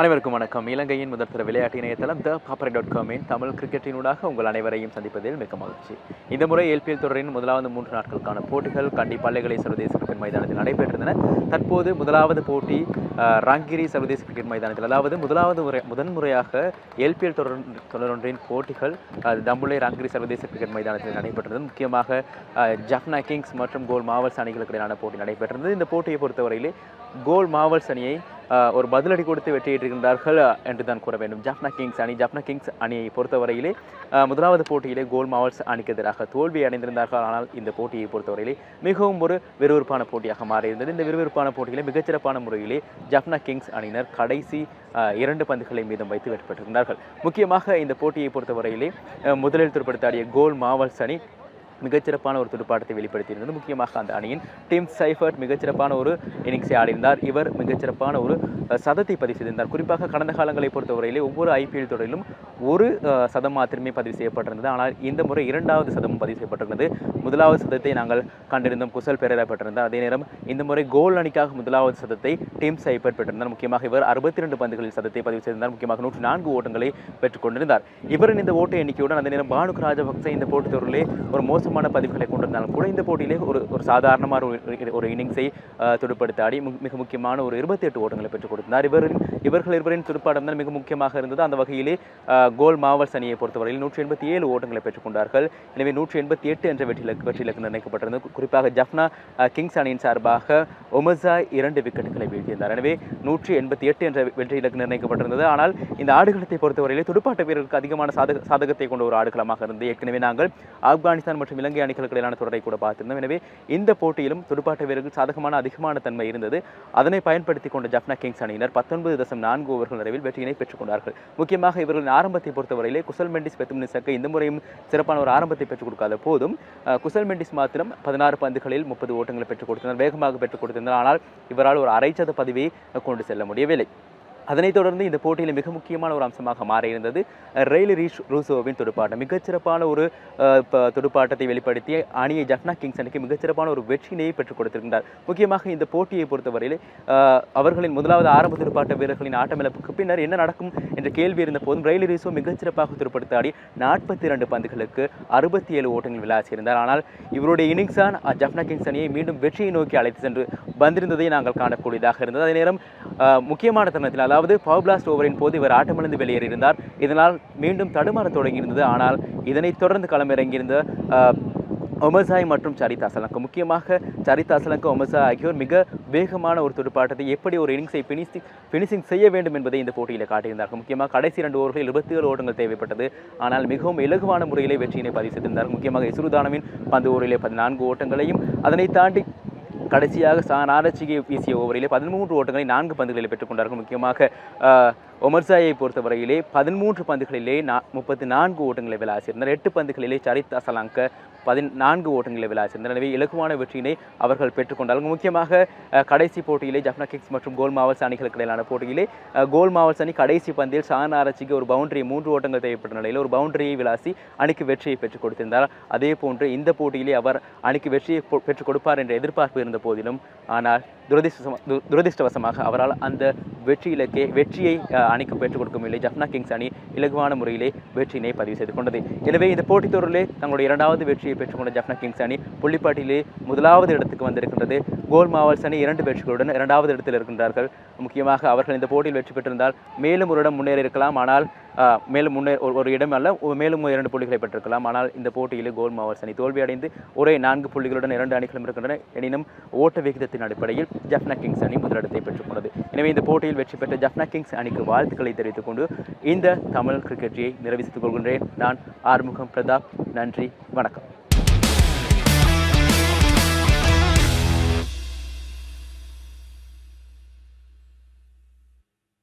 அனைவருக்கும் வணக்கம். இலங்கையின் முதற்தர விளையாட்டு இணையதளம் த பாப்பரை டாட் காமின் தமிழ் கிரிக்கெட்டினூடாக உங்கள் அனைவரையும் சந்திப்பதில் மிக்க மகிழ்ச்சி. இந்த முறை எல்பிஎல் தொடரின் முதலாவது மூன்று நாட்களுக்கான போட்டிகள் கண்டி பள்ளிகளை சர்வதேச கிரிக்கெட் மைதானத்தில் நடைபெற்றிருந்தன. தற்போது முதலாவது போட்டி ராங்கிரி சர்வதேச கிரிக்கெட் மைதானத்தில் அதாவது முதலாவது முறை முதன்முறையாக எல்பிஎல் தொடர் தொடரொன்றின் போட்டிகள் தம்புளை ராங்கிரி சர்வதேச கிரிக்கெட் மைதானத்தில் நடைபெற்றது முக்கியமாக ஜப்னா கிங்ஸ் மற்றும் கோல் மாவல்ஸ் அணிகளுக்கு இடையிலான போட்டி நடைபெற்றது இந்த போட்டியை பொறுத்தவரையிலே கோல் மாவல்ஸ் அணியை ஒரு பதிலடி கொடுத்து வெற்றியிட்டிருக்கின்றார்கள் என்று தான் கூற வேண்டும். ஜாஃப்னா கிங்ஸ் அணி ஜாஃப்னா கிங்ஸ் அணியை பொறுத்தவரையிலே முதலாவது போட்டியிலே கோல் மாவல்ஸ் அணிக்கு எதிராக தோல்வி அடைந்திருந்தார்கள். ஆனால் இந்த போட்டியை பொறுத்தவரையிலே மிகவும் ஒரு விறுவிறுப்பான போட்டியாக மாறியிருந்தது. இந்த விறுவிறுப்பான போட்டியிலே மிகச்சிறப்பான முறையிலே ஜாஃப்னா கிங்ஸ் அணியினர் கடைசி இரண்டு பந்துகளை மீதம் வைத்து வெற்றி பெற்றிருந்தார்கள். முக்கியமாக இந்த போட்டியை பொறுத்தவரையிலே முதலில் துடுப்படுத்தாடிய கோல் மாவல்ஸ் அணி மிகச்சிறப்பான ஒரு துடுப்பாட்டத்தை வெளிப்படுத்தியிருந்தது. முக்கியமாக அந்த அணியின் டீம் சைஃபர்ட் மிகச்சிறப்பான ஒரு இன்னிங்ஸை ஆடியிருந்தார். இவர் மிகச்சிறப்பான ஒரு சதத்தை பதிவு செய்திருந்தார். குறிப்பாக கடந்த காலங்களை பொறுத்தவரையிலே ஒவ்வொரு ஐபிஎல் தொடரிலும் ஒரு சதம் மாத்திரமே பதிவு செய்யப்பட்டிருந்தது. ஆனால் இந்த முறை இரண்டாவது சதமும் பதிவு செய்யப்பட்டிருந்தது. முதலாவது சதத்தை நாங்கள் கண்டிருந்தோம். குசல் பெரேரா பெற்றிருந்தார். அதே நேரம் இந்த முறை கோல் அணிக்காக முதலாவது சதத்தை டீம் சைபர் பெற்றிருந்தார். முக்கியமாக இவர் அறுபத்தி ரெண்டு பந்துகளில் சதத்தை பதிவு செய்திருந்தார். முக்கியமாக நூற்றி நான்கு ஓட்டங்களை பெற்றுக் கொண்டிருந்தார். இவரின் இந்த ஓட்ட எண்ணிக்கையுடன் அதே நேரம் பானுக் ராஜபக்சே இந்த போட்டித் தொடரிலே ஒரு மோசமான பதிவுகளை கொண்டிருந்தாலும் கூட இந்த போட்டியிலே ஒரு ஒரு சாதாரணமான ஒரு ஒரு இன்னிங்ஸை துடுப்படுத்த ஆடி மிக முக்கியமான ஒரு இருபத்தி எட்டு ஓட்டங்களை பெற்றுக் கொடுத்தார் இவரின் இவர்கள் இருவரின் துடுப்பாட்டம் தான் மிக முக்கியமாக இருந்தது. அந்த வகையிலே கோல் மாவல்ஸ் அணியை பொறுத்தவரையில் நூற்றி எண்பத்தி ஏழு ஓட்டங்களை பெற்றுக் கொண்டார்கள். எனவே நூற்றி எண்பத்தி எட்டு என்ற வெற்றி இலக்கு வெற்றி இலக்கு நிர்ணயிக்கப்பட்டிருந்தது. குறிப்பாக ஜஃப்னா கிங்ஸ் அணியின் சார்பாக ஒமசா இரண்டு விக்கெட்டுகளை வீழ்த்தியிருந்தார். எனவே நூற்றி எண்பத்தி எட்டு என்ற வெற்றி இலக்கு நிர்ணயிக்கப்பட்டிருந்தது. ஆனால் இந்த ஆடுகளத்தை பொறுத்தவரையிலே துடுப்பாட்ட வீரர்களுக்கு அதிகமான சாதக சாதகத்தை கொண்ட ஒரு ஆடுகளமாக இருந்தது. ஏற்கனவே நாங்கள் ஆப்கானிஸ்தான் மற்றும் இலங்கை அணிகளுக்கு இடையிலான தொடரை கூட பார்த்திருந்தோம். எனவே இந்த போட்டியிலும் துடுப்பாட்ட வீரர்கள் சாதகமான அதிகமான தன்மை இருந்தது. அதனை பயன்படுத்தி கொண்ட ஜப்னா கிங்ஸ் அணியினர் பத்தொன்பது தசம் நான்கு ஓவர்கள் நிறைவில் வெற்றியினை பெற்றுக் கொண்டார்கள். முக்கியமாக இவர்களின் ஆரம்பத்தை பொறுத்தவரையிலே குசல் மெண்டிஸ் பெத்துமினிசக்க இந்த முறையும் சிறப்பான ஒரு ஆரம்பத்தை பெற்றுக் கொடுக்காத போதும் குசல் மெண்டிஸ் மாத்திரம் பதினாறு பந்துகளில் முப்பது ஓட்டங்களை பெற்றுக் கொடுத்தனர் வேகமாக பெற்றுக் கொடுத்திருந்தார் ஆனால் இவரால் ஒரு அரைச்சத பதிவை கொண்டு செல்ல முடியவில்லை. அதனைத் தொடர்ந்து இந்த போட்டியில் மிக முக்கியமான ஒரு அம்சமாக மாறியிருந்தது இருந்தது ரெயில் ரீஷ் ரூசோவின் துடுப்பாட்டம். மிகச்சிறப்பான ஒரு துடுப்பாட்டத்தை வெளிப்படுத்திய அணியை ஜஃப்னா கிங்ஸ் அணிக்கு மிகச்சிறப்பான ஒரு வெற்றியினை பெற்றுக் கொடுத்திருக்கின்றார் முக்கியமாக இந்த போட்டியை பொறுத்தவரையில் அவர்களின் முதலாவது ஆரம்ப துடுப்பாட்ட வீரர்களின் ஆட்டமிழப்புக்கு பின்னர் என்ன நடக்கும் என்ற கேள்வி இருந்த போதும் ரெயில் ரீசோ மிகச்சிறப்பாக துடுப்படுத்தாடி நாற்பத்தி இரண்டு பந்துகளுக்கு அறுபத்தி ஏழு ஓட்டங்கள் விளையாசியிருந்தார் ஆனால் இவருடைய இன்னிங்ஸ் தான் ஜஃப்னா கிங்ஸ் அணியை மீண்டும் வெற்றியை நோக்கி அழைத்து சென்று வந்திருந்ததை நாங்கள் காணக்கூடியதாக இருந்தது. அதே நேரம் முக்கியமான தருணத்தில் அதாவது பவர் பிளாஸ்ட் ஓவரின் போது இவர் ஆட்டமிழந்து வெளியேறியிருந்தார். இதனால் மீண்டும் தடுமாற தொடங்கியிருந்தது. ஆனால் இதனைத் தொடர்ந்து களமிறங்கியிருந்த ஒமசாய் மற்றும் சரிதா சலங்கு முக்கியமாக சரிதா சலங்கு ஒமசாய் ஆகியோர் மிக வேகமான ஒரு துடுப்பாட்டத்தை எப்படி ஒரு இன்னிங்ஸை பினிஷிங் ஃபினிஷிங் செய்ய வேண்டும் என்பதை இந்த போட்டியில் காட்டியிருந்தார்கள். முக்கியமாக கடைசி இரண்டு ஓவர்களில் இருபத்தி ஏழு ஓட்டங்கள் தேவைப்பட்டது. ஆனால் மிகவும் இலகுவான முறையிலே வெற்றியினை பதிவு செய்திருந்தார்கள். முக்கியமாக இசுருதானவின் பந்து ஓவரிலே பதினான்கு ஓட்டங்களையும் அதனை தாண்டி கடைசியாக சா நாரச்சிகை வீசிய ஓவரிலே பதிமூன்று ஓட்டங்களை நான்கு பந்துகளில் பெற்றுக்கொண்டார்கள் முக்கியமாக ஒமர்சாயை பொறுத்தவரையிலே பதிமூன்று பந்துகளிலே நா முப்பத்தி நான்கு ஓட்டங்களை விளாசியிருந்தார் எட்டு பந்துகளிலே சரித் அசலாங்க பதினான்கு ஓட்டங்களை விளாசியிருந்தார் எனவே இலகுவான வெற்றியினை அவர்கள் பெற்றுக்கொண்டார்கள் முக்கியமாக கடைசி போட்டியிலே ஜப்னா கிக்ஸ் மற்றும் கோல் மாவல்ஸ் அணிகளுக்கு இடையிலான போட்டியிலே கோல் மாவல்ஸ் அணி கடைசி பந்தில் ஷான் ஆராய்ச்சிக்கு ஒரு பவுண்டரி மூன்று ஓட்டங்கள் தேவைப்பட்ட நிலையில் ஒரு பவுண்டரியை விளாசி அணிக்கு வெற்றியை பெற்றுக் கொடுத்திருந்தார். அதே போன்று இந்த போட்டியிலே அவர் அணிக்கு வெற்றியை பெற்றுக் கொடுப்பார் என்ற எதிர்பார்ப்பு இருந்த போதிலும் ஆனால் துரதிர்ஷ்டவசமா- து- துரதிர்ஷ்டவசமாக அவரால் அந்த வெற்றி இலக்கை வெற்றியை அணிக்கு பெற்றுக் கொடுக்கவில்லை ஜப்னா கிங்ஸ் அணி இலகுவான முறையிலே வெற்றியினை பதிவு செய்து கொண்டது. எனவே இந்த போட்டித் தொடரிலே தங்களுடைய இரண்டாவது வெற்றியை பெற்றுக்கொண்ட ஜப்னா கிங்ஸ் அணி புள்ளிப்பாட்டிலே முதலாவது இடத்துக்கு வந்திருக்கின்றது. கோல் மாவல்ஸ் அணி இரண்டு வெற்றிகளுடன் இரண்டாவது இடத்தில் இருக்கின்றார்கள். முக்கியமாக அவர்கள் இந்த போட்டியில் வெற்றி பெற்றிருந்தால் மேலும் ஒரு இடம் முன்னேறி இருக்கலாம். ஆனால் மேலும் முன்னே ஒரு- இடம் அல்ல மேலும் இரண்டு புள்ளிகளை பெற்றிருக்கலாம். ஆனால் இந்த போட்டியில் கோல் மாவர்ஸ் அணி தோல்வியடைந்து ஒரே நான்கு புள்ளிகளுடன் இரண்டு அணிகளும் இருக்கின்றன. எனினும் ஓட்ட விகிதத்தின் அடிப்படையில் ஜப்னா கிங்ஸ் அணி முதலிடத்தை பெற்றுக்கொண்டது. எனவே இந்த போட்டியில் வெற்றி பெற்ற ஜப்னா கிங்ஸ் அணிக்கு வாழ்த்துக்களை தெரிவித்துக் கொண்டு இந்த தமிழ் கிரிக்கெட்டியை நிறைவேற்றிக் கொள்கின்றேன். நான் ஆறுமுகம் பிரதாப். நன்றி. வணக்கம்.